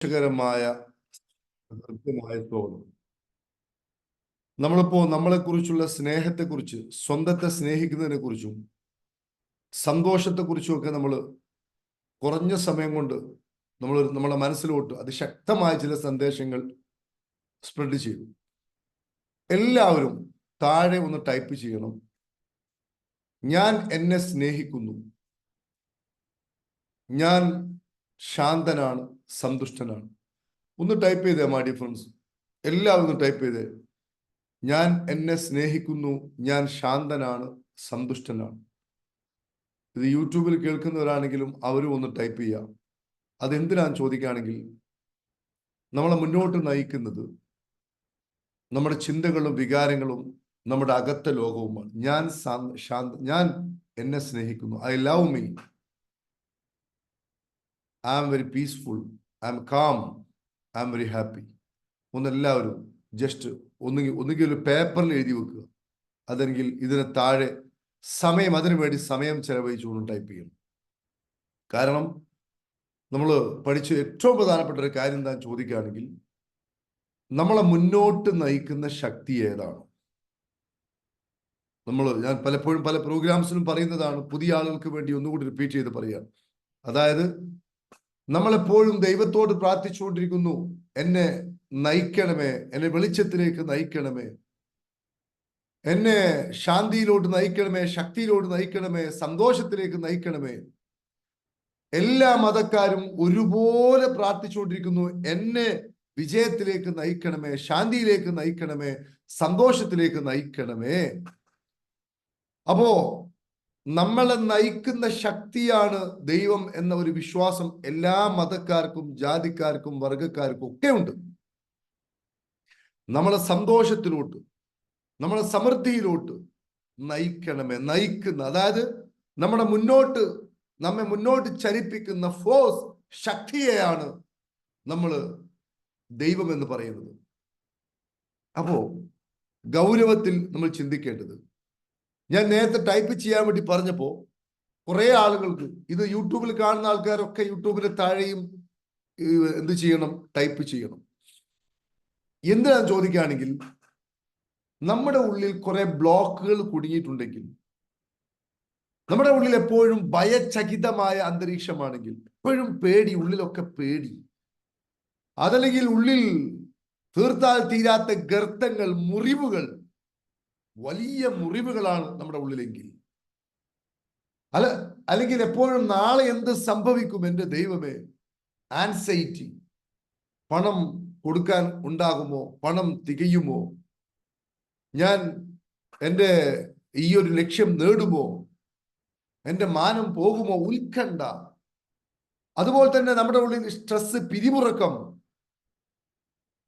സന്തോഷകരമായ കൃത്യമായ തോന്നും നമ്മളിപ്പോ നമ്മളെക്കുറിച്ചുള്ള സ്നേഹത്തെക്കുറിച്ച് സ്വന്തത്തെ സ്നേഹിക്കുന്നതിനെ കുറിച്ചും സന്തോഷത്തെക്കുറിച്ചും ഒക്കെ നമ്മൾ കുറഞ്ഞ സമയം കൊണ്ട് നമ്മൾ നമ്മുടെ മനസ്സിലോട്ട് അതിശക്തമായ ചില സന്ദേശങ്ങൾ സ്പ്രെഡ് ചെയ്തു. എല്ലാവരും താഴെ ഒന്ന് ടൈപ്പ് ചെയ്യണം. ഞാൻ എന്നെ സ്നേഹിക്കുന്നു. ഞാൻ ശാന്തനാണ്. സന്തുഷ്ടനാണ്. ഒന്ന് ടൈപ്പ് ചെയ്തേ മാ ഫ്രണ്ട്സ് എല്ലാവരും ഒന്ന് ടൈപ്പ് ചെയ്തേ. ഞാൻ എന്നെ സ്നേഹിക്കുന്നു ഞാൻ ശാന്തനാണ് സന്തുഷ്ടനാണ്. ഇത് യൂട്യൂബിൽ കേൾക്കുന്നവരാണെങ്കിലും അവരും ഒന്ന് ടൈപ്പ് ചെയ്യാം. അതെന്തിനാന്ന് ചോദിക്കുകയാണെങ്കിൽ നമ്മളെ മുന്നോട്ട് നയിക്കുന്നത് നമ്മുടെ ചിന്തകളും വികാരങ്ങളും നമ്മുടെ അകത്ത ലോകവുമാണ്. ഞാൻ ശാന്ത ഞാൻ എന്നെ സ്നേഹിക്കുന്നു. I love me I am very peaceful I am calm I am very happy ഒന്നെല്ലാവരും just ഒന്നുകിൽ ഒന്നുകിൽ ഒരു പേപ്പറിൽ എഴുതി വെക്കുക. അതെങ്കിൽ ഇതിന് താഴെ സമയം അതിനു വേണ്ടി സമയം ചെലവഴിച്ചുകൊണ്ട് ടൈപ്പ് ചെയ്യണം. കാരണം നമ്മൾ പഠിച്ച ഏറ്റവും പ്രധാനപ്പെട്ട ഒരു കാര്യം എന്താ ചോദിക്കുകയാണെങ്കിൽ നമ്മളെ മുന്നോട്ട് നയിക്കുന്ന ശക്തി ഏതാണ്? നമ്മൾ ഞാൻ പലപ്പോഴും പല പ്രോഗ്രാംസിലും പറയുന്നതാണ് പുതിയ ആളുകൾക്ക് വേണ്ടി ഒന്നുകൂടി റിപ്പീറ്റ് ചെയ്ത് പറയുക അതായത് നമ്മളെപ്പോഴും ദൈവത്തോട് പ്രാർത്ഥിച്ചുകൊണ്ടിരിക്കുന്നു. എന്നെ നയിക്കണമേ. എന്നെ വെളിച്ചത്തിലേക്ക് നയിക്കണമേ. എന്നെ ശാന്തിയിലോട്ട് നയിക്കണമേ. ശക്തിയിലോട്ട് നയിക്കണമേ. സന്തോഷത്തിലേക്ക് നയിക്കണമേ. എല്ലാ മതക്കാരും ഒരുപോലെ പ്രാർത്ഥിച്ചുകൊണ്ടിരിക്കുന്നു. എന്നെ വിജയത്തിലേക്ക് നയിക്കണമേ. ശാന്തിയിലേക്ക് നയിക്കണമേ. സന്തോഷത്തിലേക്ക് നയിക്കണമേ. അപ്പോ നമ്മളെ നയിക്കുന്ന ശക്തിയാണ് ദൈവം എന്ന ഒരു വിശ്വാസം എല്ലാ മതക്കാർക്കും ജാതിക്കാർക്കും വർഗക്കാർക്കും ഒക്കെ ഉണ്ട്. നമ്മളെ സന്തോഷത്തിലോട്ട് നമ്മളെ സമൃദ്ധിയിലോട്ട് നയിക്കണമേ നയിക്കുന്ന അതായത് നമ്മുടെ മുന്നോട്ട് നമ്മെ മുന്നോട്ട് ചലിപ്പിക്കുന്ന ഫോഴ്സ് ശക്തിയെയാണ് നമ്മൾ ദൈവം എന്ന് പറയുന്നത്. അപ്പോ ഗൗരവത്തിൽ നമ്മൾ ചിന്തിക്കേണ്ടത് ഞാൻ നേരത്തെ ടൈപ്പ് ചെയ്യാൻ വേണ്ടി പറഞ്ഞപ്പോ കുറെ ആളുകൾക്ക് ഇത് യൂട്യൂബിൽ കാണുന്ന ആൾക്കാരൊക്കെ യൂട്യൂബിന്റെ താഴെയും എന്ത് ചെയ്യണം ടൈപ്പ് ചെയ്യണം. എന്തിനാന്ന് ചോദിക്കുകയാണെങ്കിൽ നമ്മുടെ ഉള്ളിൽ കുറെ ബ്ലോക്കുകൾ കുടുങ്ങിയിട്ടുണ്ടെങ്കിൽ നമ്മുടെ ഉള്ളിൽ എപ്പോഴും ഭയചകിതമായ അന്തരീക്ഷമാണെങ്കിൽ എപ്പോഴും പേടി ഉള്ളിലൊക്കെ പേടി. അതല്ലെങ്കിൽ ഉള്ളിൽ തീർത്താൽ തീരാത്ത ഗർത്തങ്ങൾ മുറിവുകൾ വലിയ മുറിവുകളാണ് നമ്മുടെ ഉള്ളിലെങ്കിൽ. അല്ല അല്ലെങ്കിൽ എപ്പോഴും നാളെ എന്ത് സംഭവിക്കും എന്റെ ദൈവമേ? ആൻസൈറ്റി പണം കൊടുക്കാൻ ഉണ്ടാകുമോ? പണം തികയുമോ? ഞാൻ എന്റെ ഈ ഒരു ലക്ഷ്യം നേടുമോ? എന്റെ മാനം പോകുമോ? ഉത്കണ്ഠ. അതുപോലെ തന്നെ നമ്മുടെ ഉള്ളിൽ സ്ട്രെസ് പിരിമുറക്കം.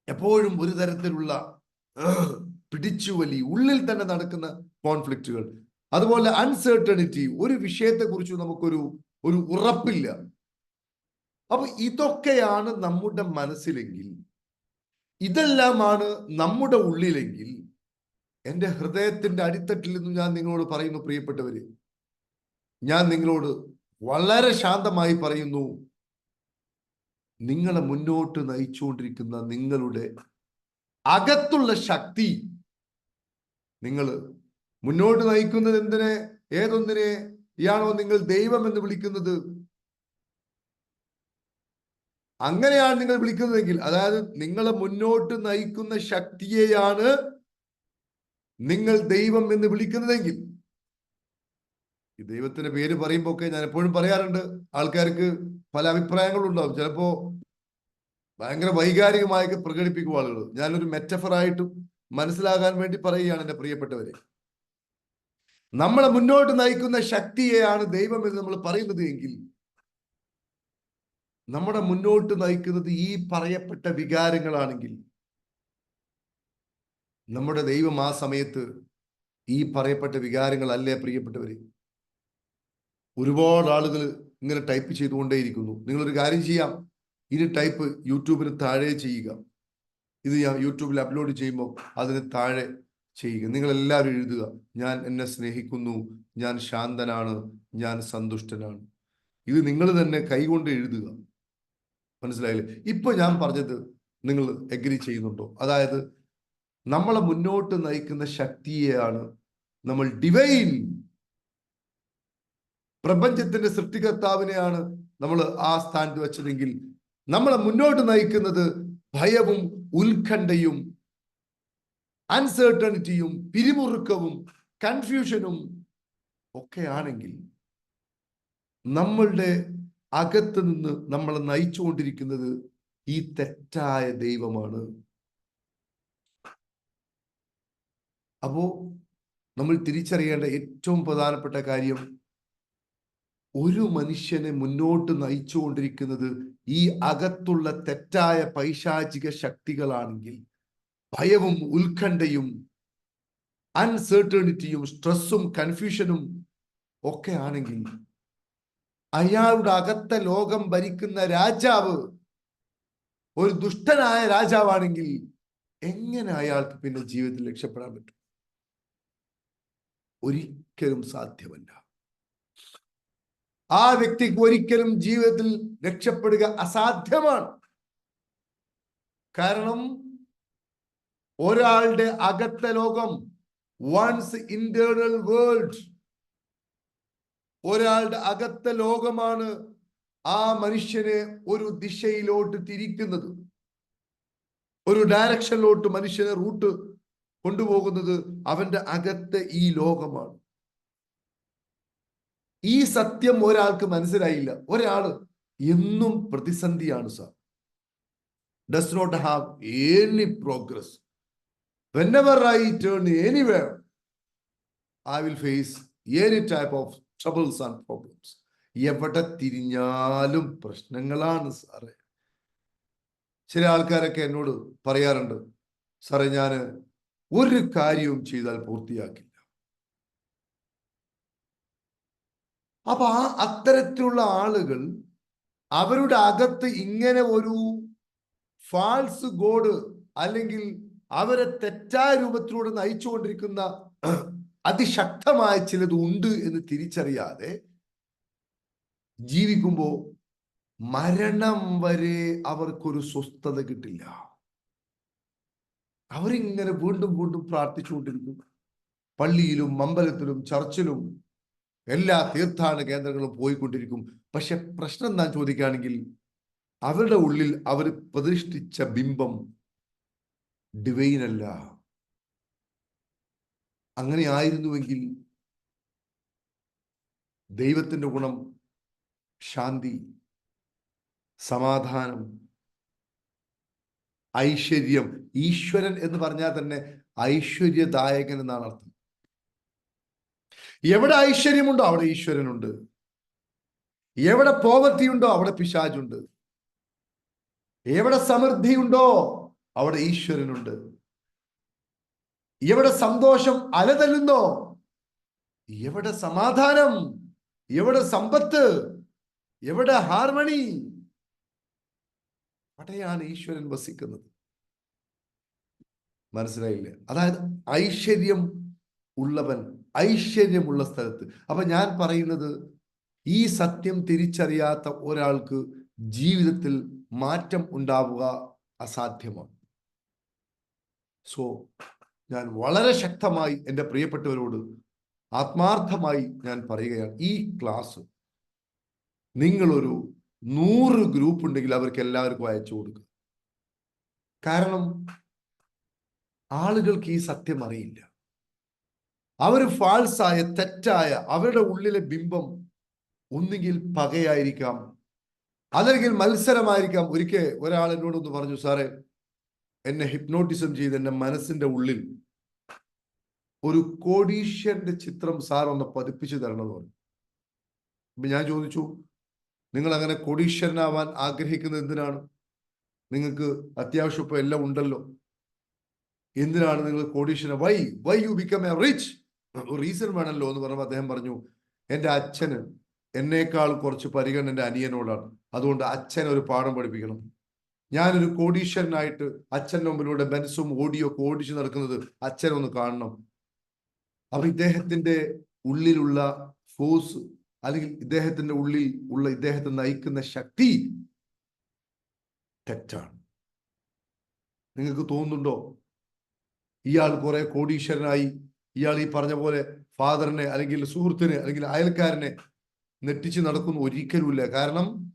എപ്പോഴും ഒരു തരത്തിലുള്ള പിടിച്ചുവലി ഉള്ളിൽ തന്നെ നടക്കുന്ന കോൺഫ്ലിക്റ്റുകൾ. അതുപോലെ അൺസേർട്ടണിറ്റി ഒരു വിഷയത്തെക്കുറിച്ച് നമുക്കൊരു ഒരു ഉറപ്പില്ല. അപ്പൊ ഇതൊക്കെയാണ് നമ്മുടെ മനസ്സിലെങ്കിൽ ഇതെല്ലാമാണ് നമ്മുടെ ഉള്ളിലെങ്കിൽ എന്റെ ഹൃദയത്തിന്റെ അടിത്തട്ടിൽ നിന്ന് ഞാൻ നിങ്ങളോട് പറയുന്നു പ്രിയപ്പെട്ടവര്. ഞാൻ നിങ്ങളോട് വളരെ ശാന്തമായി പറയുന്നു നിങ്ങളെ മുന്നോട്ട് നയിച്ചുകൊണ്ടിരിക്കുന്ന നിങ്ങളുടെ അകത്തുള്ള ശക്തി നിങ്ങൾ മുന്നോട്ട് നയിക്കുന്നത് എന്തിനെ? ഏതൊന്നിനെ? ഇയാണോ നിങ്ങൾ ദൈവം എന്ന് വിളിക്കുന്നത്. അങ്ങനെയാണ് നിങ്ങൾ വിളിക്കുന്നതെങ്കിൽ അതായത് നിങ്ങളെ മുന്നോട്ട് നയിക്കുന്ന ശക്തിയെയാണ് നിങ്ങൾ ദൈവം എന്ന് വിളിക്കുന്നതെങ്കിൽ. ഈ ദൈവത്തിന്റെ പേര് പറയുമ്പോ ഒക്കെ ഞാൻ എപ്പോഴും പറയാറുണ്ട് ആൾക്കാർക്ക് പല അഭിപ്രായങ്ങളും ഉണ്ടാവും ചിലപ്പോ ഭയങ്കര വൈകാരികമായൊക്കെ പ്രകടിപ്പിക്കും ആളുകൾ ഞാനൊരു മെറ്റഫറായിട്ടും മനസ്സിലാകാൻ വേണ്ടി പറയുകയാണ് എന്റെ പ്രിയപ്പെട്ടവരെ. നമ്മളെ മുന്നോട്ട് നയിക്കുന്ന ശക്തിയെയാണ് ദൈവം എന്ന് നമ്മൾ പറയുന്നത് എങ്കിൽ നമ്മുടെ മുന്നോട്ട് നയിക്കുന്നത് ഈ പറയപ്പെട്ട വികാരങ്ങളാണെങ്കിൽ നമ്മുടെ ദൈവം ആ സമയത്ത് ഈ പറയപ്പെട്ട വികാരങ്ങളല്ലേ പ്രിയപ്പെട്ടവര്? ഒരുപാട് ആളുകൾ ഇങ്ങനെ ടൈപ്പ് ചെയ്തുകൊണ്ടേയിരിക്കുന്നു. നിങ്ങളൊരു കാര്യം ചെയ്യാം. ഇനി ടൈപ്പ് യൂട്യൂബിന് താഴെ ചെയ്യുക. ഇത് ഞാൻ യൂട്യൂബിൽ അപ്ലോഡ് ചെയ്യുമ്പോൾ അതിന് താഴെ ചെയ്യുക. നിങ്ങൾ എല്ലാവരും എഴുതുക ഞാൻ എന്നെ സ്നേഹിക്കുന്നു ഞാൻ ശാന്തനാണ് ഞാൻ സന്തുഷ്ടനാണ്. ഇത് നിങ്ങൾ തന്നെ കൈകൊണ്ട് എഴുതുക. മനസ്സിലായില്ലേ? ഇപ്പൊ ഞാൻ പറഞ്ഞത് നിങ്ങൾ എഗ്രി ചെയ്യുന്നുണ്ടോ? അതായത് നമ്മളെ മുന്നോട്ട് നയിക്കുന്ന ശക്തിയെയാണ് നമ്മൾ ഡിവൈൻ പ്രപഞ്ചത്തിന്റെ സൃഷ്ടികർത്താവിനെയാണ് നമ്മൾ ആ സ്ഥാനത്ത് വെച്ചതെങ്കിൽ നമ്മളെ മുന്നോട്ട് നയിക്കുന്നത് ഭയവും ഉത്കണ്ഠയും അൺസേർട്ടണിറ്റിയും പിരിമുറുക്കവും കൺഫ്യൂഷനും ഒക്കെയാണെങ്കിൽ നമ്മളുടെ അകത്ത് നിന്ന് നമ്മളെ നയിച്ചുകൊണ്ടിരിക്കുന്നത് ഈ തെറ്റായ ദൈവമാണ്. അപ്പോ നമ്മൾ തിരിച്ചറിയേണ്ട ഏറ്റവും പ്രധാനപ്പെട്ട കാര്യം ഒരു മനുഷ്യനെ മുന്നോട്ട് നയിച്ചുകൊണ്ടിരിക്കുന്നത് ഈ അകത്തുള്ള തെറ്റായ പൈശാചിക ശക്തികളാണെങ്കിൽ ഭയവും ഉത്കണ്ഠയും അൺസേർട്ടണിറ്റിയും സ്ട്രെസ്സും കൺഫ്യൂഷനും ഒക്കെ ആണെങ്കിൽ അയാളുടെ അകത്തെ ലോകം ഭരിക്കുന്ന രാജാവ് ഒരു ദുഷ്ടനായ രാജാവാണെങ്കിൽ എങ്ങനെ അയാൾക്ക് പിന്നെ ജീവിതത്തിൽ രക്ഷപ്പെടാൻ പറ്റും? ഒരിക്കലും സാധ്യമല്ല. ആ വ്യക്തിക്ക് ഒരിക്കലും ജീവിതത്തിൽ രക്ഷപ്പെടുക അസാധ്യമാണ്. കാരണം ഒരാളുടെ അകത്ത ലോകം വൺസ് ഇന്റേണൽ വേൾഡ് ഒരാളുടെ അകത്ത ലോകമാണ് ആ മനുഷ്യനെ ഒരു ദിശയിലോട്ട് തിരിക്കുന്നത്. ഒരു ഡയറക്ഷനിലോട്ട് മനുഷ്യനെ റൂട്ട് കൊണ്ടുപോകുന്നത് അവന്റെ അകത്തെ ഈ ലോകമാണ്. ഈ സത്യം ഒരാൾക്ക് മനസ്സിലായില്ല. ഒരാൾ എന്നും പ്രതിസന്ധിയാണ് sir does not have any progress whenever I turn anywhere I will face any type of troubles and problems എവിടെ തിരിഞ്ഞാലും പ്രശ്നങ്ങളാണ് സാറേ ചില ആൾക്കാരൊക്കെ എന്നോട് പറയാറുണ്ട് സാറേ ഞാൻ ഒരു കാര്യവും ചെയ്താൽ പൂർത്തിയാക്കില്ല. അപ്പൊ ആ അത്തരത്തിലുള്ള ആളുകൾ അവരുടെ അകത്ത് ഇങ്ങനെ ഒരു ഫാൾസ് ഗോഡ് അല്ലെങ്കിൽ അവരെ തെറ്റായ രൂപത്തിലൂടെ നയിച്ചുകൊണ്ടിരിക്കുന്ന അതിശക്തമായ ചിലത് ഉണ്ട് എന്ന് തിരിച്ചറിയാതെ ജീവിക്കുമ്പോൾ മരണം വരെ അവർക്കൊരു സ്വസ്ഥത കിട്ടില്ല. അവരിങ്ങനെ വീണ്ടും വീണ്ടും പ്രാർത്ഥിച്ചുകൊണ്ടിരിക്കും. പള്ളിയിലും അമ്പലത്തിലും ചർച്ചിലും എല്ലാ തീർത്ഥാടന കേന്ദ്രങ്ങളും പോയിക്കൊണ്ടിരിക്കും. പക്ഷെ പ്രശ്നം എന്താ ചോദിക്കുകയാണെങ്കിൽ അവരുടെ ഉള്ളിൽ അവർ പ്രതിഷ്ഠിച്ച ബിംബം ഡിവൈൻ അല്ല. അങ്ങനെ ആയിരുന്നുവെങ്കിൽ ദൈവത്തിന്റെ ഗുണം ശാന്തി സമാധാനം ഐശ്വര്യം ഈശ്വരൻ എന്ന് പറഞ്ഞാൽ തന്നെ ഐശ്വര്യദായകൻ എന്നാണ് അർത്ഥം. എവിടെ ഐശ്വര്യമുണ്ടോ അവിടെ ഈശ്വരനുണ്ട്. എവിടെ പോവർട്ടി ഉണ്ടോ അവിടെ പിശാജുണ്ട് എവിടെ സമൃദ്ധി ഉണ്ടോ അവിടെ ഈശ്വരനുണ്ട്. എവിടെ സന്തോഷം അലതല്ലുന്നോ എവിടെ സമാധാനം എവിടെ സമ്പത്ത് എവിടെ ഹാർമണി അവിടെയാണ് ഈശ്വരൻ വസിക്കുന്നത്. മനസ്സിലായില്ലേ? അതായത് ഐശ്വര്യം ഉള്ളവൻ ഐശ്വര്യമുള്ള സ്ഥലത്ത്. അപ്പൊ ഞാൻ പറയുന്നത് ഈ സത്യം തിരിച്ചറിയാത്ത ഒരാൾക്ക് ജീവിതത്തിൽ മാറ്റം ഉണ്ടാവുക അസാധ്യമാണ്. സോ ഞാൻ വളരെ ശക്തമായി എന്റെ പ്രിയപ്പെട്ടവരോട് ആത്മാർത്ഥമായി ഞാൻ പറയുകയാണ്. ഈ ക്ലാസ് നിങ്ങളൊരു നൂറ് ഗ്രൂപ്പ് ഉണ്ടെങ്കിൽ അവർക്ക് എല്ലാവർക്കും അയച്ചു കൊടുക്കുക. കാരണം ആളുകൾക്ക് ഈ സത്യം അറിയില്ല. അവർ ഫാൾസായ തെറ്റായ അവരുടെ ഉള്ളിലെ ബിംബം ഒന്നുകിൽ പകയായിരിക്കാം അല്ലെങ്കിൽ മത്സരമായിരിക്കാം. ഒരിക്കൽ ഒരാൾ എന്നോടൊന്ന് പറഞ്ഞു സാറേ എന്നെ ഹിപ്നോട്ടിസം ചെയ്ത് എന്റെ മനസ്സിന്റെ ഉള്ളിൽ ഒരു കോടീശ്വരന്റെ ചിത്രം സാർ ഒന്ന് പതിപ്പിച്ചു തരണമെന്ന് പറഞ്ഞു. അപ്പൊ ഞാൻ ചോദിച്ചു നിങ്ങൾ അങ്ങനെ കോടീശ്വരനാവാൻ ആഗ്രഹിക്കുന്നത് എന്തിനാണ്? നിങ്ങൾക്ക് അത്യാവശ്യം ഇപ്പൊ എല്ലാം ഉണ്ടല്ലോ. എന്തിനാണ് നിങ്ങൾ കോടീശ്വരൻ? Why why you become a rich reason വേണമല്ലോ എന്ന് പറഞ്ഞപ്പോൾ അദ്ദേഹം പറഞ്ഞു എന്റെ അച്ഛന് എന്നേക്കാൾ കുറച്ച് പരിഗണന എന്റെ അനിയനോടാണ്. അതുകൊണ്ട് അച്ഛൻ ഒരു പാഠം പഠിപ്പിക്കണം. ഞാനൊരു കോടീശ്വരനായിട്ട് അച്ഛന്റെ മുമ്പിലൂടെ ബെൻസും ഓടിയോ ഓടിച്ചു നടക്കുന്നത് അച്ഛനൊന്ന് കാണണം. അപ്പൊ ഇദ്ദേഹത്തിന്റെ ഉള്ളിലുള്ള ഫോഴ്സ് അല്ലെങ്കിൽ ഇദ്ദേഹത്തിന്റെ ഉള്ളിൽ ഉള്ള ഇദ്ദേഹത്തെ നയിക്കുന്ന ശക്തി തെറ്റാണ്. നിങ്ങൾക്ക് തോന്നുന്നുണ്ടോ? ഇയാൾ കുറെ കോടീശ്വരനായി ഇയാൾ ഈ പറഞ്ഞ പോലെ ഫാദറിനെ അല്ലെങ്കിൽ സുഹൃത്തിനെ അല്ലെങ്കിൽ അയൽക്കാരനെ നെട്ടിച്ച് നടക്കുന്നു ഒരിക്കലുമില്ല. കാരണം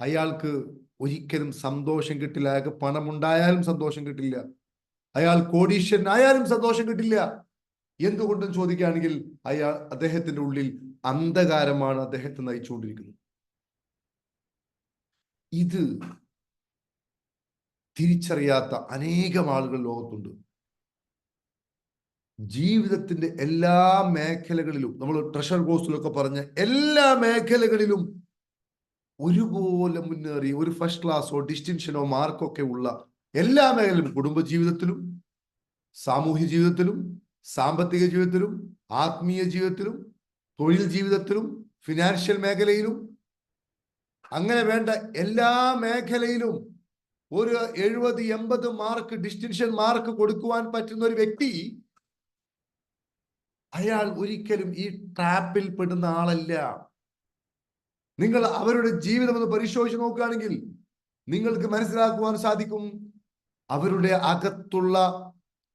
അയാൾക്ക് ഒരിക്കലും സന്തോഷം കിട്ടില്ല. അയാൾക്ക് പണമുണ്ടായാലും സന്തോഷം കിട്ടില്ല. അയാൾ കോടീശ്വരനായാലും സന്തോഷം കിട്ടില്ല. എന്തുകൊണ്ടും ചോദിക്കുകയാണെങ്കിൽ അയാൾ അദ്ദേഹത്തിന്റെ ഉള്ളിൽ അന്ധകാരമാണ് അദ്ദേഹത്തെ നയിച്ചുകൊണ്ടിരിക്കുന്നത്. ഇത് തിരിച്ചറിയാത്ത അനേകം ആളുകൾ ലോകത്തുണ്ട്. ജീവിതത്തിന്റെ എല്ലാ മേഖലകളിലും നമ്മൾ ട്രഷർ കോഴ്സിലൊക്കെ പറഞ്ഞ എല്ലാ മേഖലകളിലും ഒരുപോലെ മുന്നേറി ഒരു ഫസ്റ്റ് ക്ലാസ്സോ ഡിസ്റ്റിൻഷനോ മാർക്കോ ഒക്കെ ഉള്ള എല്ലാ മേഖലയിലും കുടുംബ ജീവിതത്തിലും സാമൂഹ്യ ജീവിതത്തിലും സാമ്പത്തിക ജീവിതത്തിലും ആത്മീയ ജീവിതത്തിലും തൊഴിൽ ജീവിതത്തിലും ഫിനാൻഷ്യൽ മേഖലയിലും അങ്ങനെ വേണ്ട എല്ലാ മേഖലയിലും ഒരു എഴുപത് എൺപത് മാർക്ക് ഡിസ്റ്റിൻഷൻ മാർക്ക് കൊടുക്കുവാൻ പറ്റുന്ന ഒരു വ്യക്തി അയാൾ ഒരിക്കലും ഈ ട്രാപ്പിൽ പെടുന്ന ആളല്ല. നിങ്ങൾ അവരുടെ ജീവിതം ഒന്ന് പരിശോധിച്ച് നോക്കുകയാണെങ്കിൽ നിങ്ങൾക്ക് മനസ്സിലാക്കുവാൻ സാധിക്കും അവരുടെ അകത്തുള്ള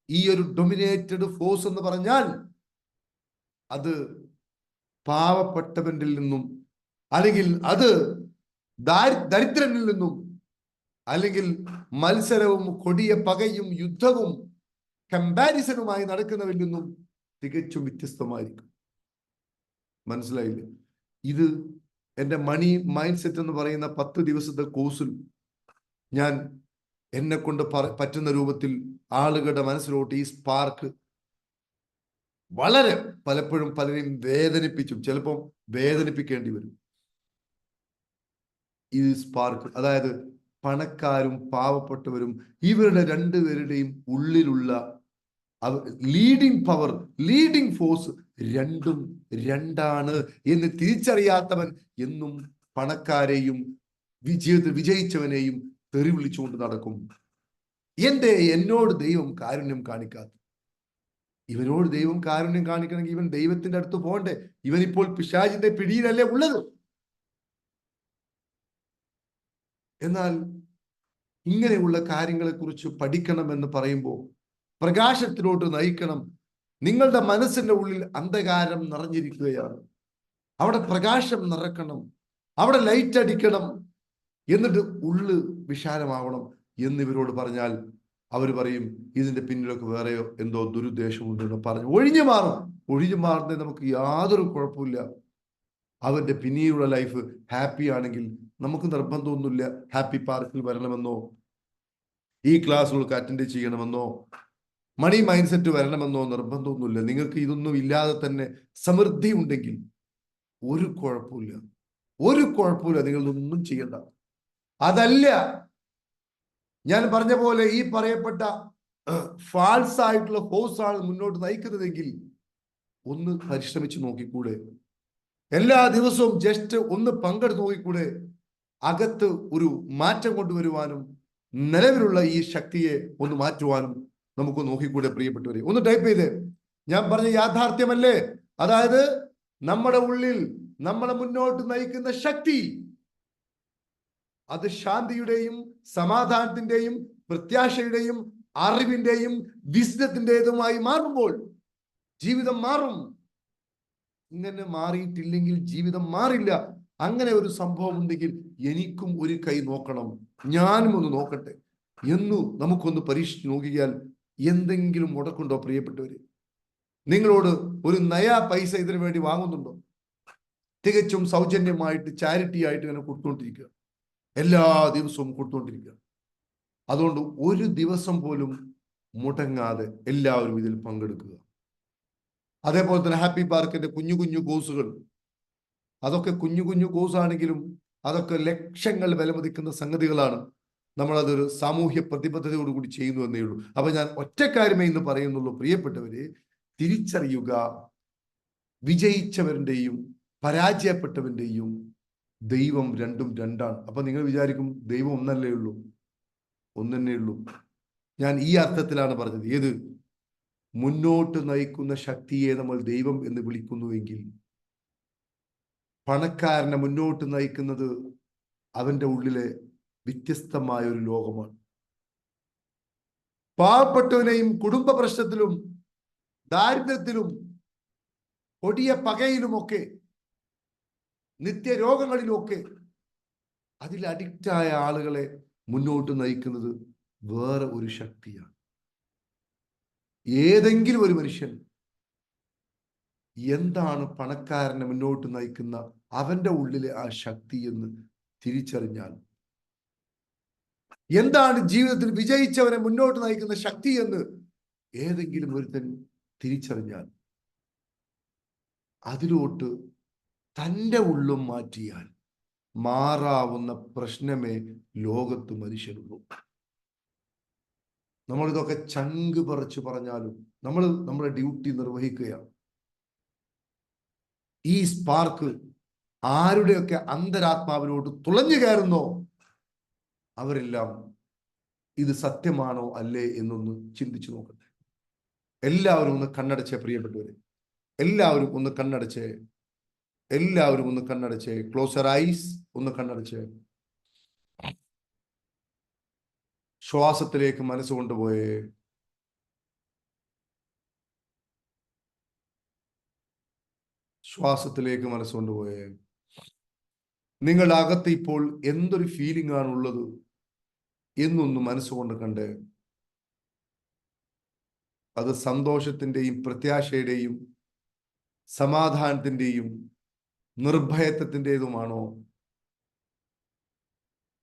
ഈ ഒരു ഡൊമിനേറ്റഡ് ഫോഴ്സ് എന്ന് പറഞ്ഞാൽ അത് പാവപ്പെട്ടവരിൽ നിന്നും അല്ലെങ്കിൽ അത് ദാരി- ദരിദ്രനിൽ നിന്നും അല്ലെങ്കിൽ മത്സരവും കൊടിയ പകയും യുദ്ധവും കമ്പാരിസണുമായി നടക്കുന്നവരിൽ നിന്നും തികച്ചും വ്യത്യസ്തമായിരിക്കും. മനസ്സിലായില്ലേ? ഇത് എന്റെ മണി മൈൻഡ് സെറ്റ് എന്ന് പറയുന്ന പത്ത് ദിവസത്തെ കോഴ്സിൽ ഞാൻ എന്നെ കൊണ്ട് പറ്റുന്ന രൂപത്തിൽ ആളുകളുടെ മനസ്സിലോട്ട് ഈ സ്പാർക്ക് വളരെ പലപ്പോഴും പലരെയും വേദനിപ്പിച്ചും ചിലപ്പം വേദനിപ്പിക്കേണ്ടി വരും. ഈ സ്പാർക്ക് അതായത് പണക്കാരും പാവപ്പെട്ടവരും ഇവരുടെ രണ്ടുപേരുടെയും ഉള്ളിലുള്ള ലീഡിംഗ് പവർ ലീഡിംഗ് ഫോഴ്സ് രണ്ടും രണ്ടാണ് എന്ന് തിരിച്ചറിയാത്തവൻ എന്നും പണക്കാരെയും വിജയത്തിൽ വിജയിച്ചവനെയും തെറി വിളിച്ചുകൊണ്ട് നടക്കും. എന്റെ എന്നോട് ദൈവം കാരുണ്യം കാണിക്കാത്ത. ഇവനോട് ദൈവം കാരുണ്യം കാണിക്കണമെങ്കിൽ ഇവൻ ദൈവത്തിന്റെ അടുത്ത് പോകണ്ടേ? ഇവനിപ്പോൾ പിശാചിന്റെ പിടിയിലല്ലേ ഉള്ളത്. എന്നാൽ ഇങ്ങനെയുള്ള കാര്യങ്ങളെക്കുറിച്ച് പഠിക്കണം എന്ന് പറയുമ്പോൾ പ്രകാശത്തിലോട്ട് നയിക്കണം. നിങ്ങളുടെ മനസ്സിന്റെ ഉള്ളിൽ അന്ധകാരം നിറഞ്ഞിരിക്കുകയാണ്. അവിടെ പ്രകാശം നിറക്കണം. അവിടെ ലൈറ്റ് അടിക്കണം. എന്നിട്ട് ഉള്ള് വിശാലമാവണം എന്നിവരോട് പറഞ്ഞാൽ അവർ പറയും ഇതിന്റെ പിന്നിലൊക്കെ വേറെയോ എന്തോ ദുരുദ്ദേശമുണ്ടെന്ന് പറഞ്ഞു. ഒഴിഞ്ഞു മാറും. ഒഴിഞ്ഞു മാറുന്നതിന് നമുക്ക് യാതൊരു കുഴപ്പമില്ല അവന്റെ പിന്നീടുള്ള ലൈഫ് ഹാപ്പി ആണെങ്കിൽ നമുക്ക് നിർബന്ധമൊന്നുമില്ല. ഹാപ്പി പാർക്കിൽ വരണമെന്നോ ഈ ക്ലാസ്സുകൾക്ക് അറ്റൻഡ് ചെയ്യണമെന്നോ മണി മൈൻഡ് സെറ്റ് വരണമെന്നോ നിർബന്ധമൊന്നുമില്ല. നിങ്ങൾക്ക് ഇതൊന്നും ഇല്ലാതെ തന്നെ സമൃദ്ധി ഉണ്ടെങ്കിൽ ഒരു കുഴപ്പമില്ല ഒരു കുഴപ്പമില്ല നിങ്ങൾ ഇതൊന്നും ചെയ്യണ്ട. അതല്ല ഞാൻ പറഞ്ഞ പോലെ ഈ പറയപ്പെട്ട ഫാൾസ് ആയിട്ടുള്ള ഫോഴ്സ് ആണ് മുന്നോട്ട് നയിക്കുന്നതെങ്കിൽ ഒന്ന് പരിശ്രമിച്ച് നോക്കിക്കൂടെ. എല്ലാ ദിവസവും ജസ്റ്റ് ഒന്ന് പങ്കെടുത്ത് നോക്കിക്കൂടെ. അകത്ത് ഒരു മാറ്റം കൊണ്ടുവരുവാനും നിലവിലുള്ള ഈ ശക്തിയെ ഒന്ന് മാറ്റുവാനും നമുക്ക് നോക്കിക്കൂടെ പ്രിയപ്പെട്ടവരെ. ഒന്ന് ടൈപ്പ് ചെയ്തേ. ഞാൻ പറഞ്ഞ യാഥാർത്ഥ്യമല്ലേ? അതായത് നമ്മുടെ ഉള്ളിൽ നമ്മളെ മുന്നോട്ട് നയിക്കുന്ന ശക്തി അത് ശാന്തിയുടെയും സമാധാനത്തിന്റെയും പ്രത്യാശയുടെയും അറിവിന്റെയും വിശുദ്ധത്തിന്റെതുമായി മാറുമ്പോൾ ജീവിതം മാറും. ഇങ്ങനെ മാറിയിട്ടില്ലെങ്കിൽ ജീവിതം മാറില്ല. അങ്ങനെ ഒരു സംഭവം ഉണ്ടെങ്കിൽ എനിക്കും ഒരു കൈ നോക്കണം. ഞാനും ഒന്ന് നോക്കട്ടെ. എന്നു നമുക്കൊന്ന് പരീക്ഷിച്ച് നോക്കിയാൽ എന്തെങ്കിലും മുടക്കുണ്ടോ പ്രിയപ്പെട്ടവർ നിങ്ങളോട് ഒരു നയാ പൈസ ഇതിനു വേണ്ടി വാങ്ങുന്നുണ്ടോ? തികച്ചും സൗജന്യമായിട്ട് ചാരിറ്റി ആയിട്ട് ഇങ്ങനെ കൊടുത്തുകൊണ്ടിരിക്കുക എല്ലാ ദിവസവും കൊടുത്തുകൊണ്ടിരിക്കുക അതുകൊണ്ട് ഒരു ദിവസം പോലും മുടങ്ങാതെ എല്ലാവരും ഇതിൽ പങ്കെടുക്കുക. അതേപോലെ തന്നെ ഹാപ്പി പാർക്കിന്റെ കുഞ്ഞു കുഞ്ഞു കോഴ്സുകൾ. അതൊക്കെ കുഞ്ഞു കുഞ്ഞു കോഴ്സാണെങ്കിലും അതൊക്കെ ലക്ഷങ്ങൾ വിലമതിക്കുന്ന സംഗതികളാണ് നമ്മളതൊരു സാമൂഹ്യ പ്രതിബദ്ധതയോടുകൂടി ചെയ്യുന്നു എന്നേ ഉള്ളൂ. അപ്പൊ ഞാൻ ഒറ്റക്കാര്യമേ ഇന്ന് പറയുന്നുള്ളൂ പ്രിയപ്പെട്ടവരെ തിരിച്ചറിയുക. വിജയിച്ചവരുടെയും പരാജയപ്പെട്ടവന്റെയും ദൈവം രണ്ടും രണ്ടാണ്. അപ്പൊ നിങ്ങൾ വിചാരിക്കും ദൈവം ഒന്നല്ലേ ഉള്ളൂ? ഒന്നെന്നേ ഉള്ളൂ. ഞാൻ ഈ അർത്ഥത്തിലാണ് പറഞ്ഞത്. ഏത്? മുന്നോട്ട് നയിക്കുന്ന ശക്തിയെ നമ്മൾ ദൈവം എന്ന് വിളിക്കുന്നുവെങ്കിൽ പണക്കാരനെ മുന്നോട്ട് നയിക്കുന്നത് അവന്റെ ഉള്ളിലെ വ്യത്യസ്തമായ ഒരു ലോകമാണ്. പാവപ്പെട്ടവനെയും കുടുംബ പ്രശ്നത്തിലും ദാരിദ്ര്യത്തിലും കൊടിയ പകയിലുമൊക്കെ നിത്യരോഗങ്ങളിലുമൊക്കെ അതിൽ അഡിക്റ്റായ ആളുകളെ മുന്നോട്ട് നയിക്കുന്നത് വേറെ ഒരു ശക്തിയാണ്. ഏതെങ്കിലും ഒരു മനുഷ്യൻ എന്താണ് പണക്കാരനെ മുന്നോട്ട് നയിക്കുന്ന അവന്റെ ഉള്ളിലെ ആ ശക്തി എന്ന് തിരിച്ചറിഞ്ഞാൽ എന്താണ് ജീവിതത്തിൽ വിജയിച്ചവനെ മുന്നോട്ട് നയിക്കുന്ന ശക്തി എന്ന് ഏതെങ്കിലും ഒരുത്തൻ തിരിച്ചറിഞ്ഞാൽ അതിലോട്ട് തന്റെ ഉള്ളും മാറ്റിയാൽ മാറാവുന്ന പ്രശ്നമേ ലോകത്ത് മനുഷ്യനുള്ളൂ. നമ്മളിതൊക്കെ ചങ്ക് പറിച്ചു പറഞ്ഞാലും നമ്മൾ നമ്മുടെ ഡ്യൂട്ടി നിർവഹിക്കുകയാണ് ഈ സ്പാർക്ക് ആരുടെയൊക്കെ അന്തരാത്മാവിനോട് തുളഞ്ഞു കയറുന്നോ അവരെല്ലാം ഇത് സത്യമാണോ അല്ലേ എന്നൊന്ന് ചിന്തിച്ചു നോക്കട്ടെ. എല്ലാവരും ഒന്ന് കണ്ണടച്ച് പ്രിയപ്പെട്ടവരെ എല്ലാവരും ഒന്ന് കണ്ണടച്ച് എല്ലാവരും ഒന്ന് കണ്ണടച്ച് ക്ലോസർ ഐസ് ഒന്ന് കണ്ണടച്ച്. ശ്വാസത്തിലേക്ക് മനസ്സ് കൊണ്ടുപോയേ. ശ്വാസത്തിലേക്ക് മനസ്സ് കൊണ്ടുപോയേ. നിങ്ങളുടെ അകത്ത് ഇപ്പോൾ എന്തൊരു ഫീലിംഗ് ആണ് ഉള്ളത് എന്നൊന്ന് മനസ്സുകൊണ്ട് കണ്ട് അത് സന്തോഷത്തിന്റെയും പ്രത്യാശയുടെയും സമാധാനത്തിന്റെയും നിർഭയത്വത്തിന്റെതുമാണോ?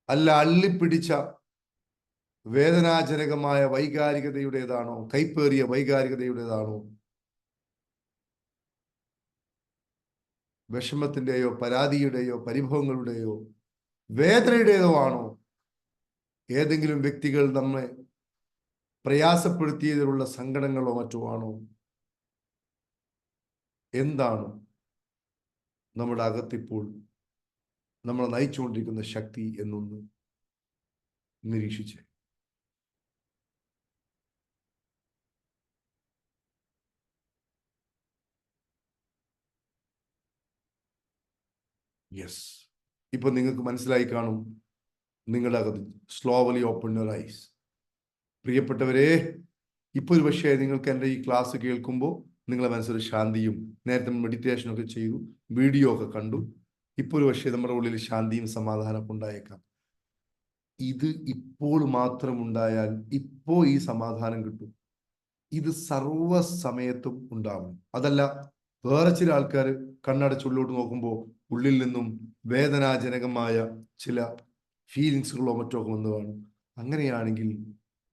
അല്ല അള്ളിപ്പിടിച്ച വേദനാജനകമായ വൈകാരികതയുടേതാണോ? കൈപ്പേറിയ വൈകാരികതയുടേതാണോ? വിഷമത്തിന്റെയോ പരാതിയുടെയോ പരിഭവങ്ങളുടെയോ വേദനയുടേതോ ആണോ? ഏതെങ്കിലും വ്യക്തികൾ നമ്മെ പ്രയാസപ്പെടുത്തിയതിലുള്ള സങ്കടങ്ങളോ മറ്റോ ആണോ? എന്താണ് നമ്മുടെ അകത്തിപ്പോൾ നമ്മളെ നയിച്ചുകൊണ്ടിരിക്കുന്ന ശക്തി എന്നൊന്ന് നിരീക്ഷിച്ച്. യെസ് ഇപ്പൊ നിങ്ങൾക്ക് മനസ്സിലായി കാണും. നിങ്ങളുടെ അകത്ത് സ്ലോവലി ഓപ്പൺ യുവർ ഐസ്. പ്രിയപ്പെട്ടവരെ ഇപ്പൊ ഒരു പക്ഷേ നിങ്ങൾക്ക് എന്റെ ഈ ക്ലാസ് കേൾക്കുമ്പോൾ നിങ്ങളെ മനസ്സിൽ ശാന്തിയും നേരത്തെ മെഡിറ്റേഷൻ ഒക്കെ ചെയ്തു വീഡിയോ ഒക്കെ കണ്ടു. ഇപ്പോൾ ഒരു പക്ഷേ നമ്മുടെ ഉള്ളിൽ ശാന്തിയും സമാധാനമൊക്കെ ഉണ്ടായേക്കാം. ഇത് ഇപ്പോൾ മാത്രം ഉണ്ടായാൽ ഇപ്പോ ഈ സമാധാനം കിട്ടും. ഇത് സർവ സമയത്തും ഉണ്ടാവണം. അതല്ല വേറെ ചില ആൾക്കാർ കണ്ണടച്ചുള്ളിലോട്ട് നോക്കുമ്പോൾ ഉള്ളിൽ നിന്നും വേദനാജനകമായ ചില ഫീലിങ്സുകളോ മറ്റോ ഒക്കെ വന്നു കാണും. അങ്ങനെയാണെങ്കിൽ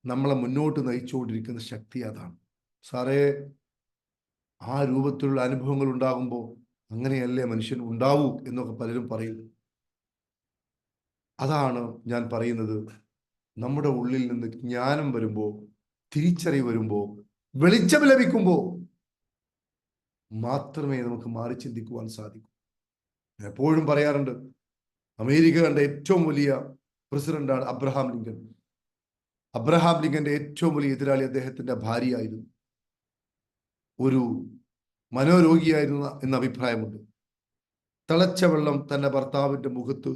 നമ്മളെ മുന്നോട്ട് നയിച്ചുകൊണ്ടിരിക്കുന്ന ശക്തി അതാണ്. സാറേ ആ രൂപത്തിലുള്ള അനുഭവങ്ങൾ ഉണ്ടാകുമ്പോൾ അങ്ങനെയല്ലേ മനുഷ്യൻ ഉണ്ടാവൂ എന്നൊക്കെ പലരും പറയും. അതാണ് ഞാൻ പറയുന്നത്. നമ്മുടെ ഉള്ളിൽ നിന്ന് ജ്ഞാനം വരുമ്പോൾ തിരിച്ചറിവ് വരുമ്പോൾ വെളിച്ചം ലഭിക്കുമ്പോൾ മാത്രമേ നമുക്ക് മാറി ചിന്തിക്കുവാൻ സാധിക്കൂ. എപ്പോഴും പറയാറുണ്ട് അമേരിക്ക കണ്ട ഏറ്റവും വലിയ പ്രസിഡന്റാണ് അബ്രഹാം ലിങ്കൻ. അബ്രഹാം ലിങ്കന്റെ ഏറ്റവും വലിയ എതിരാളി അദ്ദേഹത്തിന്റെ ഭാര്യയായിരുന്നു. ഒരു മനോരോഗിയായിരുന്നു എന്ന അഭിപ്രായമുണ്ട്. തിളച്ച വെള്ളം തന്റെ ഭർത്താവിന്റെ മുഖത്ത്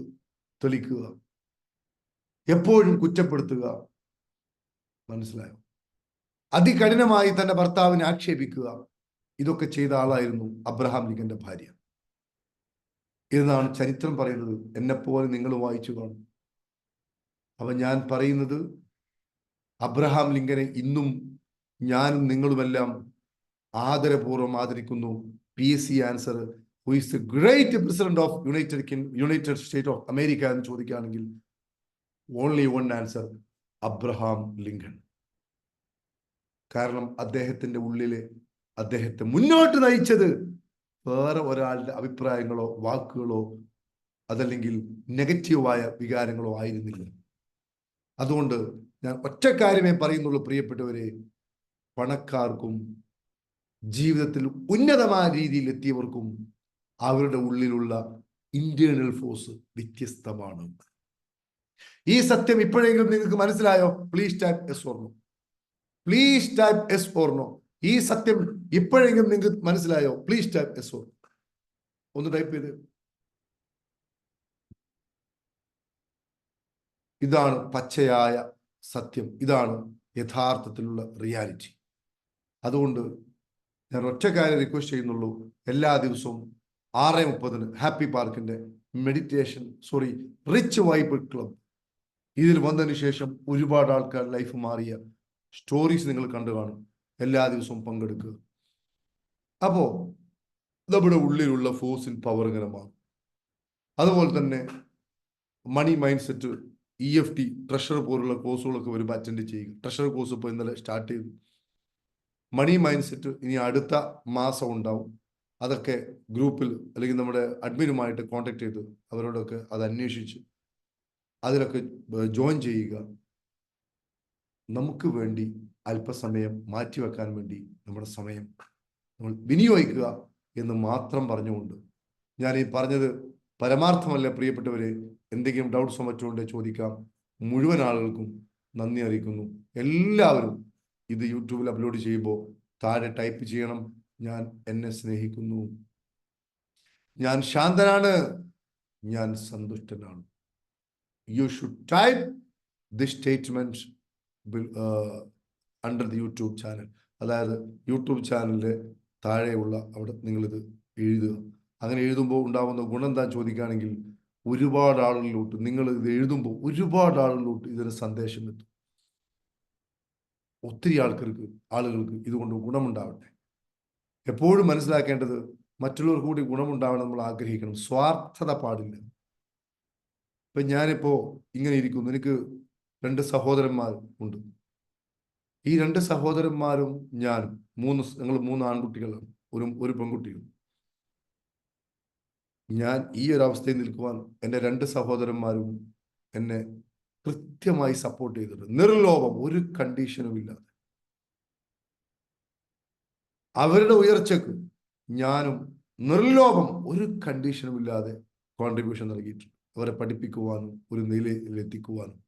തെളിക്കുക എപ്പോഴും കുറ്റപ്പെടുത്തുക മനസ്സിലായോ? അതികഠിനമായി തന്റെ ഭർത്താവിനെ ആക്ഷേപിക്കുക ഇതൊക്കെ ചെയ്ത ആളായിരുന്നു അബ്രഹാം ലിങ്കന്റെ ഭാര്യ. എന്നാണ് ചരിത്രം പറയുന്നത്. എന്നെപ്പോലെ നിങ്ങൾ വായിച്ചു കാണും. അപ്പൊ ഞാൻ പറയുന്നത് അബ്രഹാം ലിങ്കനെ ഇന്നും ഞാനും നിങ്ങളുമെല്ലാം ആദരപൂർവം ആദരിക്കുന്നു. P S C answer who is the great president of United Kin United State of America എന്ന് ചോദിക്കുകയാണെങ്കിൽ only one answer Abraham Lincoln കാരണം അദ്ദേഹത്തിന്റെ ഉള്ളിലെ അദ്ദേഹത്തെ മുന്നോട്ട് നയിച്ചത് വേറെ ഒരാളുടെ അഭിപ്രായങ്ങളോ വാക്കുകളോ അതല്ലെങ്കിൽ നെഗറ്റീവായ വികാരങ്ങളോ ആയിരുന്നില്ല. അതുകൊണ്ട് ഞാൻ ഒറ്റ കാര്യമേ പറയുന്നുള്ളൂ പ്രിയപ്പെട്ടവരെ. പണക്കാർക്കും ജീവിതത്തിൽ ഉന്നതമായ രീതിയിൽ എത്തിയവർക്കും അവരുടെ ഉള്ളിലുള്ള ഇന്റേണൽ ഫോഴ്സ് വ്യത്യസ്തമാണ്. ഈ സത്യം ഇപ്പോഴെങ്കിലും നിങ്ങൾക്ക് മനസ്സിലായോ? Please type yes or no please type yes or no ഈ സത്യം ഇപ്പോഴെങ്കിലും നിങ്ങൾക്ക് മനസ്സിലായോ? പ്ലീസ് ടൈപ്പ് എസ് ഓ ഒന്ന് ടൈപ്പ് ചെയ്ത്. ഇതാണ് പച്ചയായ സത്യം. ഇതാണ് യഥാർത്ഥത്തിലുള്ള റിയാലിറ്റി അതുകൊണ്ട് ഞാൻ ഒറ്റ കാര്യം റിക്വസ്റ്റ് ചെയ്യുന്നുള്ളൂ. എല്ലാ ദിവസവും ആറ് മുപ്പതിന് ഹാപ്പി പാർക്കിന്റെ meditation sorry rich vibe club ഇതിൽ വന്നതിന് ശേഷം ഒരുപാട് ആൾക്കാർ ലൈഫ് മാറിയ സ്റ്റോറീസ് നിങ്ങൾ കണ്ടു കാണും. എല്ലാ ദിവസവും പങ്കെടുക്കുക. അപ്പോ നമ്മുടെ ഉള്ളിലുള്ള ഇൻ പവർ ഇങ്ങനെ മാറും. അതുപോലെ തന്നെ money mindset E F T treasure പോലുള്ള കോഴ്സുകളൊക്കെ വരുമ്പോൾ അറ്റൻഡ് ചെയ്യുക. ട്രഷർ കോഴ്സ് ഇപ്പോൾ ഇന്നലെ സ്റ്റാർട്ട് ചെയ്തു. മണി മൈൻഡ് സെറ്റ് ഇനി അടുത്ത മാസം ഉണ്ടാവും. അതൊക്കെ ഗ്രൂപ്പിൽ അല്ലെങ്കിൽ നമ്മുടെ അഡ്മിനുമായിട്ട് കോണ്ടാക്ട് ചെയ്ത് അവരോടൊക്കെ അത് അന്വേഷിച്ച് അതിലൊക്കെ ജോയിൻ ചെയ്യുക. നമുക്ക് വേണ്ടി അല്പസമയം മാറ്റിവെക്കാൻ വേണ്ടി നമ്മുടെ സമയം നമ്മൾ വിനിയോഗിക്കുക എന്ന് മാത്രം പറഞ്ഞുകൊണ്ട് ഞാൻ ഈ പറഞ്ഞത് പരമാർത്ഥമല്ല പ്രിയപ്പെട്ടവരെ. എന്തെങ്കിലും ഡൗട്ട് മറ്റോ ചോദിക്കാം. മുഴുവൻ ആളുകൾക്കും നന്ദി അറിയിക്കുന്നു. എല്ലാവരും ഇത് യൂട്യൂബിൽ അപ്ലോഡ് ചെയ്യുമ്പോൾ താഴെ ടൈപ്പ് ചെയ്യണം. ഞാൻ എന്നെ സ്നേഹിക്കുന്നു. ഞാൻ ശാന്തനാണ്. ഞാൻ സന്തുഷ്ടനാണ്. You should type the statement under the YouTube channel അതായത് യൂട്യൂബ് ചാനലിന്റെ താഴെയുള്ള അവിടെ നിങ്ങളിത് എഴുതുക. അങ്ങനെ എഴുതുമ്പോൾ ഉണ്ടാകുന്ന ഗുണം എന്താ ചോദിക്കുകയാണെങ്കിൽ ഒരുപാട് ആളുകളിലോട്ട് നിങ്ങൾ ഇത് എഴുതുമ്പോൾ ഒരുപാട് ആളുകളിലോട്ട് ഇതിന് സന്ദേശം എത്തും. ഒത്തിരി ആൾക്കാർക്ക് ആളുകൾക്ക് ഇതുകൊണ്ട് ഗുണമുണ്ടാവട്ടെ. എപ്പോഴും മനസ്സിലാക്കേണ്ടത് മറ്റുള്ളവർക്ക് കൂടി ഗുണമുണ്ടാവണം നമ്മൾ ആഗ്രഹിക്കണം. സ്വാർത്ഥത പാടില്ല. ഇപ്പൊ ഞാനിപ്പോ ഇങ്ങനെ ഇരിക്കുന്നു. എനിക്ക് രണ്ട് സഹോദരന്മാർ ഉണ്ട്. ഈ രണ്ട് സഹോദരന്മാരും ഞാനും മൂന്ന് ഞങ്ങൾ മൂന്ന് ആൺകുട്ടികളാണ് ഒരു ഒരു പെൺകുട്ടിയും. ഞാൻ ഈ ഒരു അവസ്ഥയിൽ നിൽക്കുവാൻ എന്റെ രണ്ട് സഹോദരന്മാരും എന്നെ കൃത്യമായി സപ്പോർട്ട് ചെയ്തിട്ടുണ്ട്. നിർലോഭം ഒരു കണ്ടീഷനും ഇല്ലാതെ. അവരുടെ ഉയർച്ചക്ക് ഞാനും നിർലോഭം ഒരു കണ്ടീഷനും ഇല്ലാതെ കോൺട്രിബ്യൂഷൻ നൽകിയിട്ടുണ്ട്. അവരെ പഠിപ്പിക്കുവാനും ഒരു നിലയിൽ എത്തിക്കുവാനും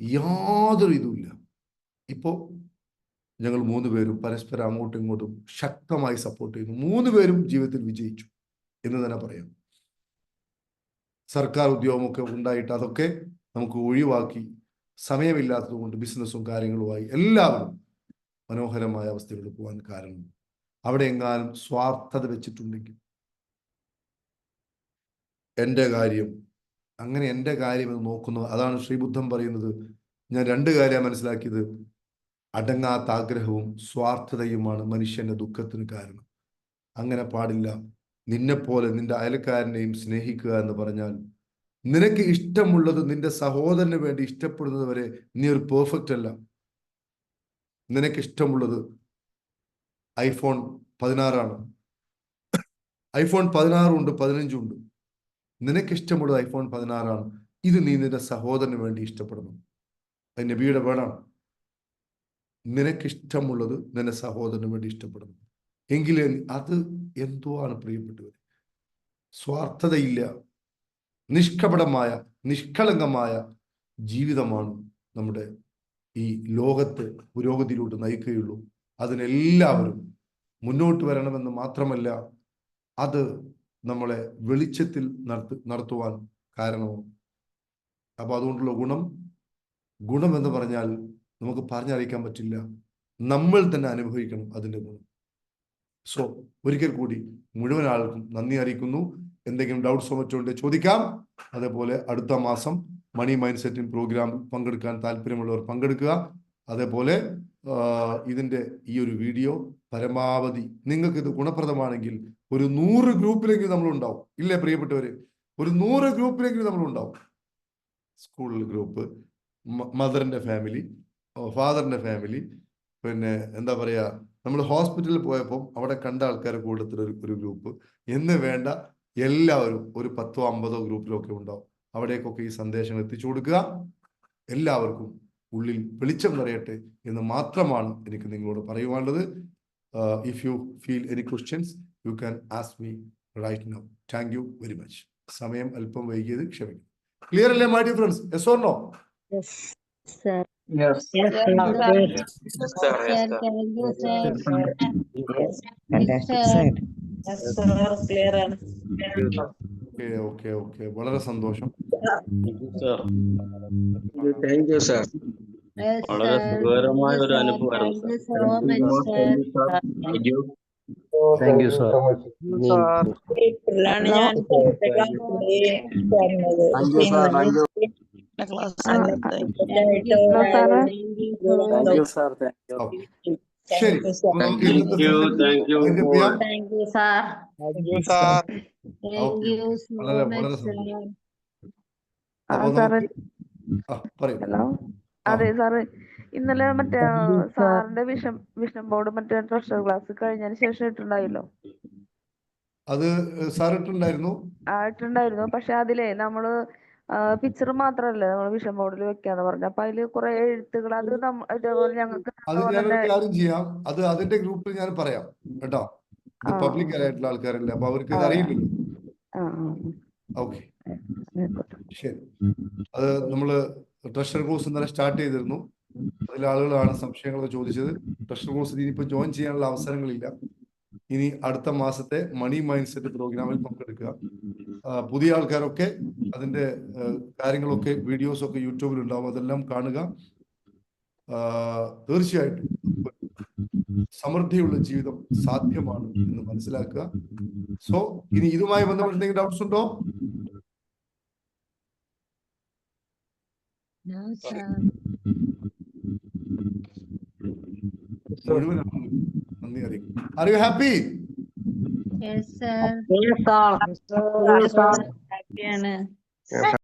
യാതൊരു ഇതുമില്ല ഇപ്പോ ഞങ്ങൾ മൂന്ന് പേരും പരസ്പരം അങ്ങോട്ടും ഇങ്ങോട്ടും ശക്തമായി സപ്പോർട്ട് ചെയ്യുന്നു. മൂന്ന് പേരും ജീവിതത്തിൽ വിജയിച്ചു എന്ന് തന്നെ പറയാം. സർക്കാർ ഉദ്യോഗമൊക്കെ ഉണ്ടായിട്ട് അതൊക്കെ നമുക്ക് ഒഴിവാക്കി സമയമില്ലാത്തത് കൊണ്ട് ബിസിനസ്സും കാര്യങ്ങളുമായി എല്ലാവരും മനോഹരമായ അവസ്ഥകളിൽ പോകാൻ കാരണം അവിടെ എങ്ങാനും സ്വാർത്ഥത വെച്ചിട്ടുണ്ടെങ്കിൽ എന്റെ കാര്യം അങ്ങനെ എന്റെ കാര്യം എന്ന് നോക്കുന്നു അതാണ് ശ്രീബുദ്ധം പറയുന്നത്. ഞാൻ രണ്ട് കാര്യം മനസ്സിലാക്കിയത്. അടങ്ങാത്ത ആഗ്രഹവും സ്വാർത്ഥതയുമാണ് മനുഷ്യന്റെ ദുഃഖത്തിന് കാരണം. അങ്ങനെ പാടില്ല. നിന്നെപ്പോലെ നിന്റെ അയൽക്കാരനെയും സ്നേഹിക്കുക എന്ന് പറഞ്ഞാൽ നിനക്ക് ഇഷ്ടമുള്ളത് നിന്റെ സഹോദരന് വേണ്ടി ഇഷ്ടപ്പെടുന്നത് വരെ നീ ഒരു പെർഫെക്റ്റ് അല്ല. നിനക്ക് ഇഷ്ടമുള്ളത് ഐഫോൺ പതിനാറാണ്. ഐഫോൺ പതിനാറും ഉണ്ട് പതിനഞ്ചും ഉണ്ട്. നിനക്ക് ഇഷ്ടമുള്ളത് ഐഫോൺ പതിനാറാണ്. ഇത് നീ നിന്റെ സഹോദരന് വേണ്ടി ഇഷ്ടപ്പെടണം. അത് നബിയുടെ വേണാണ് നിനക്കിഷ്ടമുള്ളത് നിന്റെ സഹോദരന് വേണ്ടി ഇഷ്ടപ്പെടുന്നു. എങ്കിലേ അത് എന്തോ ആണ് പ്രിയപ്പെട്ടവർ സ്വാർത്ഥതയില്ല നിഷ്കപടമായ നിഷ്കളങ്കമായ ജീവിതമാണ് നമ്മുടെ ഈ ലോകത്തെ പുരോഗതിയിലോട്ട് നയിക്കുകയുള്ളൂ. അതിനെല്ലാവരും മുന്നോട്ട് വരണമെന്ന് മാത്രമല്ല അത് നമ്മളെ വെളിച്ചത്തിൽ നടത്തു നടത്തുവാൻ കാരണവും. അപ്പൊ അതുകൊണ്ടുള്ള ഗുണം ഗുണം എന്ന് പറഞ്ഞാൽ നമുക്ക് പറഞ്ഞറിയിക്കാൻ പറ്റില്ല. നമ്മൾ തന്നെ അനുഭവിക്കണം അതിന്റെ ഗുണം. സോ ഒരിക്കൽ കൂടി മുഴുവൻ ആൾക്കും നന്ദി അറിയിക്കുന്നു. എന്തെങ്കിലും ഡൗട്ട്സോ മറ്റോ ചോദിക്കാം. അതേപോലെ അടുത്ത മാസം മണി മൈൻഡ് സെറ്റിംഗ് പ്രോഗ്രാമിൽ പങ്കെടുക്കാൻ താല്പര്യമുള്ളവർ പങ്കെടുക്കുക. അതേപോലെ ഇതിന്റെ ഈ ഒരു വീഡിയോ പരമാവധി നിങ്ങൾക്ക് ഇത് ഗുണപ്രദമാണെങ്കിൽ ഒരു നൂറ് നമ്മൾ ഉണ്ടാവും ഇല്ലേ പ്രിയപ്പെട്ടവര്? ഒരു നൂറ് നമ്മൾ ഉണ്ടാവും സ്കൂളിൽ ഗ്രൂപ്പ് മദറിന്റെ ഫാമിലി ഫാദറിന്റെ ഫാമിലി. പിന്നെ എന്താ പറയാ നമ്മൾ ഹോസ്പിറ്റലിൽ പോയപ്പോൾ അവിടെ കണ്ട ആൾക്കാരെ കൂട്ടത്തിൽ ഒരു ഗ്രൂപ്പ്. എന്ന് വേണ്ട എല്ലാവരും ഒരു പത്തോ അമ്പതോ ഗ്രൂപ്പിലൊക്കെ ഉണ്ടാവും. അവിടേക്കൊക്കെ ഈ സന്ദേശങ്ങൾ എത്തിച്ചു കൊടുക്കുക. എല്ലാവർക്കും ഉള്ളിൽ വെളിച്ചം നിറയട്ടെ എന്ന് മാത്രമാണ് എനിക്ക് നിങ്ങളോട് പറയുവാനുള്ളത്. If you feel any questions you can ask me right now thank you very much സമയം അല്പം വൈകിയത് ക്ഷമിക്കും ക്ലിയർ അല്ലേ my dear friends yes or no വളരെ സന്തോഷം. താങ്ക് യു സർ വളരെ സുഖകരമായ ഒരു അനുഭവമായിരുന്നു ഞാൻ you class Thank you, sir. Thank you. So much. Okay ശരി ഹലോ അതെ സാറ് ഇന്നലെ മറ്റേ സാറിന്റെ വിഷം വിഷം ബോർഡ് മറ്റേ ട്രഷർ ക്ലാസ് കഴിഞ്ഞതിന് ശേഷം ഇട്ടുണ്ടായില്ലോ അത് സാർ ഇട്ടുണ്ടായിരുന്നു ആ ഇട്ടുണ്ടായിരുന്നു പക്ഷെ അതിലേ നമ്മൾ പിക്ചർ മാത്രല്ല നമ്മൾ വിഷൻ ബോർഡിൽ വെക്കാന്ന് പറഞ്ഞു. അപ്പൊ അതിൽ കുറെ എഴുത്തുകൾ അത് ഇതേപോലെ ഞങ്ങൾക്ക് അത് ഞാനൊരു കാര്യം ചെയ്യാം. അത് അതിന്റെ ഗ്രൂപ്പിൽ ഞാൻ പറയാം കേട്ടോ. പബ്ലിക് ആയിട്ടുള്ള ആൾക്കാരല്ലേ? അപ്പൊ അവർക്ക് ഇത്. അറിയില്ലല്ലോ. ഓക്കെ. ശരി അത് നമ്മൾ ട്രഷർ കോഴ്സ് ഇന്നലെ സ്റ്റാർട്ട് ചെയ്തിരുന്നു. അതിൽ ആളുകളാണ് സംശയങ്ങളൊക്കെ ചോദിച്ചത്. ട്രഷർ കോഴ്സ് ഇനിയിപ്പോ ജോയിൻ ചെയ്യാനുള്ള അവസരങ്ങളില്ല. ഇനി അടുത്ത മാസത്തെ മണി മൈൻഡ് സെറ്റ് പ്രോഗ്രാമിൽ പങ്കെടുക്കുക. പുതിയ ആൾക്കാരൊക്കെ അതിന്റെ കാര്യങ്ങളൊക്കെ വീഡിയോസ് ഒക്കെ യൂട്യൂബിൽ ഉണ്ടാവും. അതെല്ലാം കാണുക. തീർച്ചയായിട്ടും സമൃദ്ധിയുള്ള ജീവിതം സാധ്യമാണ് എന്ന് മനസ്സിലാക്കുക. സോ ഇനി ഇതുമായി ബന്ധപ്പെട്ട് എന്തെങ്കിലും ഡൗട്ട്സ് ഉണ്ടോ മുഴുവനാണ് നന്ദി അറിയിക്കും are you happy Yes, sir. Sir Happy ആണ്.